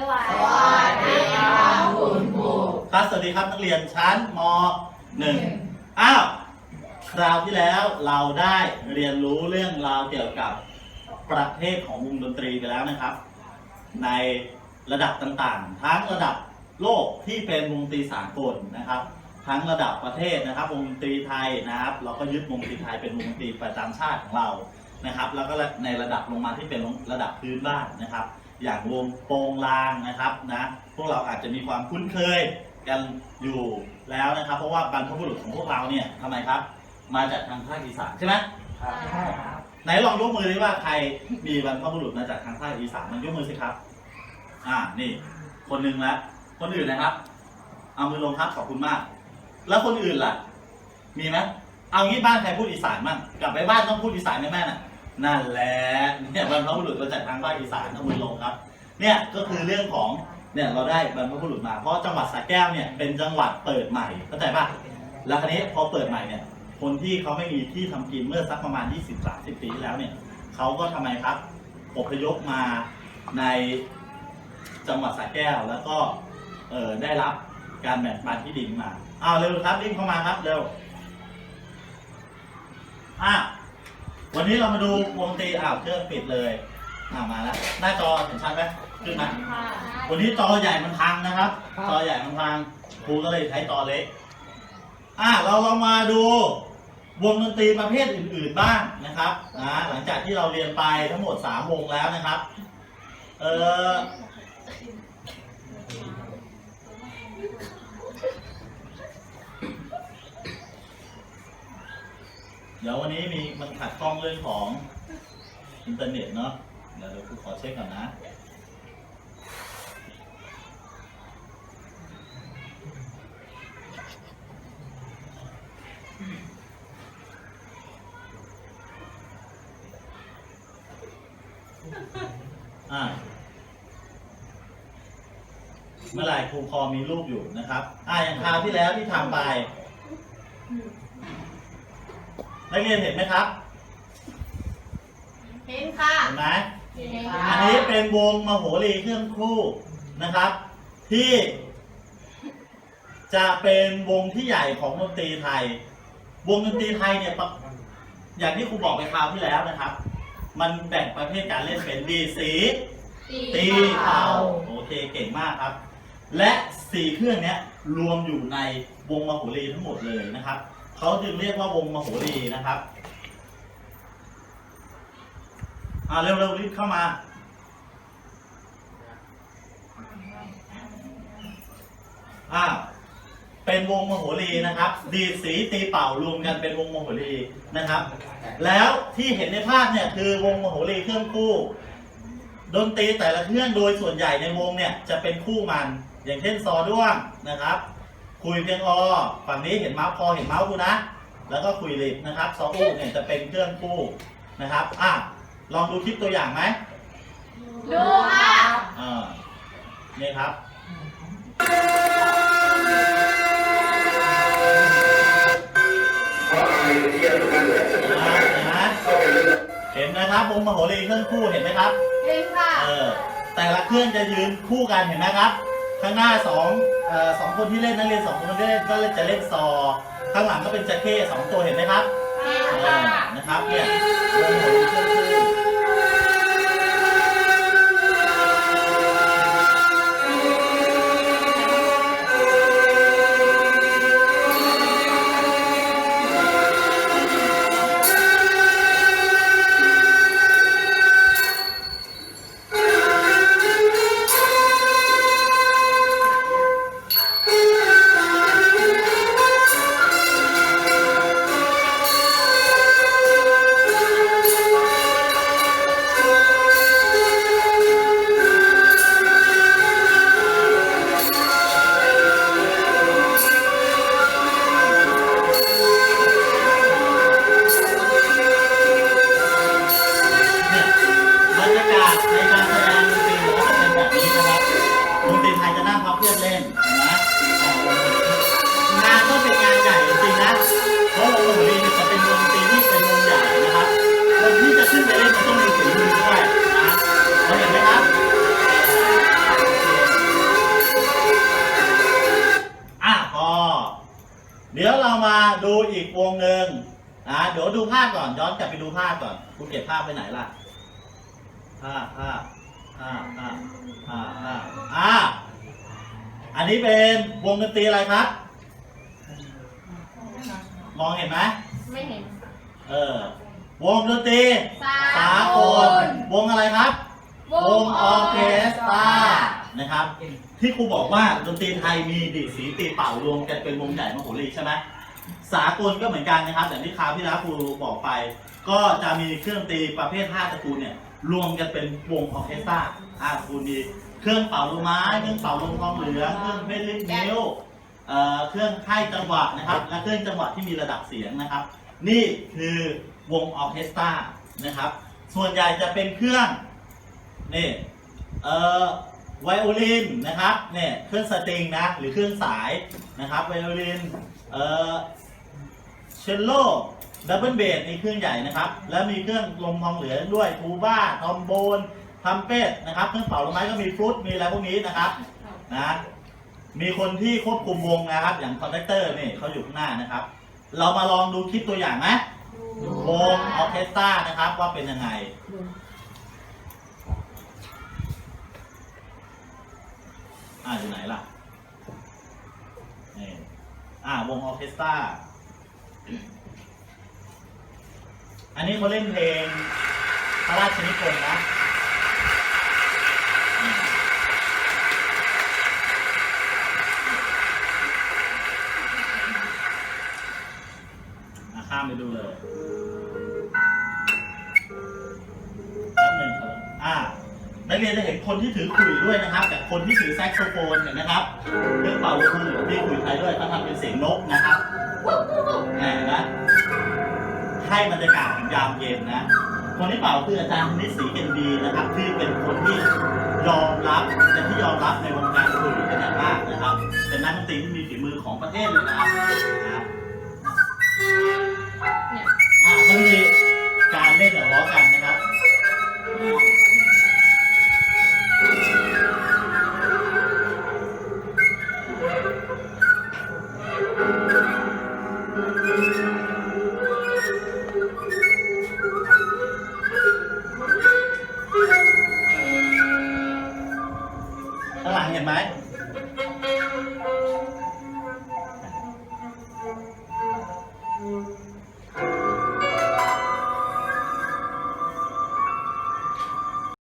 สวัสดีครับคุณครูครับสวัสดีครับนักเรียนชั้นม .1 อ้าวคราวที่แล้วเราได้เรียนรู้เรื่องราวเกี่ยวกับประเภทของวงดนตรีไปแล้วนะครับ ในระดับต่างๆ ทั้งระดับโลกที่เป็นวงดนตรีสากลนะครับ ทั้งระดับประเทศนะครับ วงดนตรีไทยนะครับ เราก็ยึดวงดนตรีไทยเป็นวงดนตรีประจำชาติของเรานะครับ แล้วก็ในระดับลงมาที่เป็นระดับพื้นบ้านนะครับ อย่างวงโปงลางนะครับนะพวกเราอาจจะมีความคุ้นเคยกันอยู่แล้วนะครับ เพราะว่าบรรพบุรุษของพวกเราเนี่ยทำไมครับ มาจากทางภาคอีสานใช่ไหมครับไหนลองยกมือดิว่าใครมีบรรพบุรุษมาจากทางภาคอีสานมันยกมือสิครับ อ่านี่ คนหนึ่งละคนอื่นนะครับ เอามือลงครับขอบคุณมาก แล้วคนอื่นล่ะ มีไหมเอางี้บ้านใครพูดอีสานบ้างกลับไปบ้านต้องพูดอีสานแม่ๆน่ะ นั่นแหละเนี่ยบรรพบุรุษมาจากทางภาคอีสานเอามือลงครับ เนี่ยก็คือเรื่องของเนี่ยเราได้บรรพบุรุษมาเพราะจังหวัดสระแก้วเนี่ยเป็นจังหวัดเปิดใหม่เข้าใจป่ะแล้วคราวนี้พอเปิดใหม่เนี่ย คนที่เขาไม่มีที่ทำกินเมื่อสักประมาณ 20-30 ปีที่แล้วเนี่ยเขาก็ทำไมครับอพยพมาในจังหวัดสระแก้วแล้วก็เออได้รับการแบ่งปันที่ดินมาอ้าวเร็วครับรีบเข้ามาครับเร็วอะวั นนี้เรามาดูวงดนตรีอ้าวเครื่องปิดเลยอ่ามาแล้วหน้าจอเห็นชัดไหมขึ้นไหมค่ะวันนี้จอใหญ่มันพังนะครับ จอใหญ่มันพังครูก็เลยใช้จอเล็กอะเราลองมาดูวงดนตรีประเภทอื่น ๆบ้างนะครับนะหลังจากที่เราเรียนไปทั้งหมด3วงแล้วนะครับเออ เดี๋ยววันนี้มีมันขัดข้องเรื่องของอินเทอร์เน็ตเนาะเดี๋ยวเดี๋ยวครูขอเช็คก่อนนะอ่าเมื่อไหร่ครูพอมีรูปอยู่นะครับ อ่าอย่างคราวที่แล้วที่ทำไป นักเรียนเห็นไหมครับ เห็นค่ะ เห็นไหมเห็นค่ะ อันนี้เป็นวงมโหรีเครื่องครู่นะครับ ที่ จะเป็นวงที่ใหญ่ของดนตรีไทย วงดนตรีไทยเนี่ยปะอย่างที่ครูบอกไปคราวที่แล้วนะครับ มันแบ่งประเภทการเล่นเป็นดีดสี ตีเป่าโอเคเก่งมากครับ และสี่เครื่องเนี้ยรวมอยู่ในวงมโหรีทั้งหมดเลยนะครับ เขาจึงเรียกว่าวงมโหรีนะครับอ่าเร็วๆรีบเข้ามาอ่าเป็นวงมโหรีนะครับ ดีดสีตีเป่ารวมกันเป็นวงมโหรีนะครับ แล้วที่เห็นในภาพเนี่ยคือวงมโหรีเครื่องคู่ ดนตรีแต่ละเครื่องโดยส่วนใหญ่ในวงเนี่ยจะเป็นคู่มัน อย่างเช่นซอด้วงนะครับ คุยเพียงอฝั่งนี้เห็นเมาส์พอเห็นเมาส์กูนะ แล้วก็คุยลิบนะครับซออู้เนี่ยจะเป็นเครื่องคู่นะครับอะลองดูคลิปตัวอย่างไหมดูค่ะอ่านี่ครับอ่าเห็นไหมเห็นนะครับวงมโหรีเครื่องคู่เห็นไหมครับ เห็นค่ะ เออ แต่ละเครื่องจะยืนคู่กันเห็นไหมครับ ข้างหน้าสองเอ่อสองคนที่เล่นนักเรียนสองคนที่เล่นก็จะเล่นซอ ข้างหลังก็เป็นแจ็คเก้สองตัวเห็นไหมครับเห็นเอค่ะอนะครับเนี่ยวงหัวเครื่อง เพื่อนเล่นนะงานต้องเป็นงานใหญ่จริงนะเพราะวงดนตรีจะเป็นวงดนตรีที่เป็นวงใหญ่นะครับคนที่จะขึ้นไปเล่นมัต้องมีฝีมือด้วยนะเราเห็นไหมครับอะพอเดี๋ยวเรามาดูอีกวงหนึ่งอะเดี๋ยวดูภาพก่อนย้อนกลับไปดูภาพก่อนคุณเก็บภาพไปไหนล่ะภาพภาพภาพภาพภาพ อันนี้เป็นวงดนตรีอะไรครับ มองเห็นไหม ไม่เห็น เออ วงดนตรีสาสากลวงอะไรครับ วงออร์เคสตรานะครับ ที่ครูบอกว่าดนตรีไทยมีดีดสีตีเป่ารวมกันเป็นวงใหญ่มโหรีใช่ไหมสากลก็เหมือนกันนะครับอย่างที่คราวที่แล้วครูบอกไป ก็จะมีเครื่องดนตรีประเภท5ตระกูลเนี่ยรวมกันเป็นวงออร์เคสตราอ่าครูมี เครื่องเป่าลูกไม้ เครื่องเป่าลมทองเหลืองเครื่องเพชรลิ้นนิ้วเอ่อเครื่องค่ายจังหวะนะครับ และเครื่องจังหวะที่มีระดับเสียงนะครับ นี่คือวงออเคสตรานะครับ ส่วนใหญ่จะเป็นเครื่องนี่เอ่อไวโอลินนะครับเนี่ยเครื่องสตริงนะหรือเครื่องสายนะครับไวโอลินเอ่อเชลโลดับเบิลเบสนี่เครื่องใหญ่นะครับ แล้วมีเครื่องลมทองเหลืองด้วยทูบ้าทอมโบน ทัมเป็ดนะครับเครื่องเป่าลมไม้ก็มีฟลุตมีอะไรพวกนี้นะครับนะมีคนที่ควบคุมวงนะครับ อย่างคอนแทคเตอร์นี่เขาอยู่ข้างหน้านะครับ เรามาลองดูคลิปตัวอย่างไหมวงออเคสตรานะครับว่าเป็นยังไงอ่าอยู่ไหนล่ะนี่อ่าวงออเคสตราอันนี้เขาเล่นเพลงพระราชนิพนธ์นะ นักเรียนจะเห็นคนที่ถือขลุ่ยด้วยนะครับแต่คนที่ถือแซกโซโฟนเห็นไหมครับเครื่องเป่าลูกคือมีขลุ่ยไทยด้วยเขาทำเป็นเสียงนกนะครับแหมนะให้บรรยากาศถึงยามเย็นนะ คนที่เป่าคืออาจารย์นิสศรีเกนดีนะครับที่เป็นคนที่ยอมรับเป็นที่ยอมรับในวงการขลุ่ยเป็นอย่างมากนะครับ เป็นนักดนตรีที่มีฝีมือของประเทศเลยนะครับนะครับเนี่ยอ่าเขามีการเล่นหัวเราะกันนะครับ เห็นไหม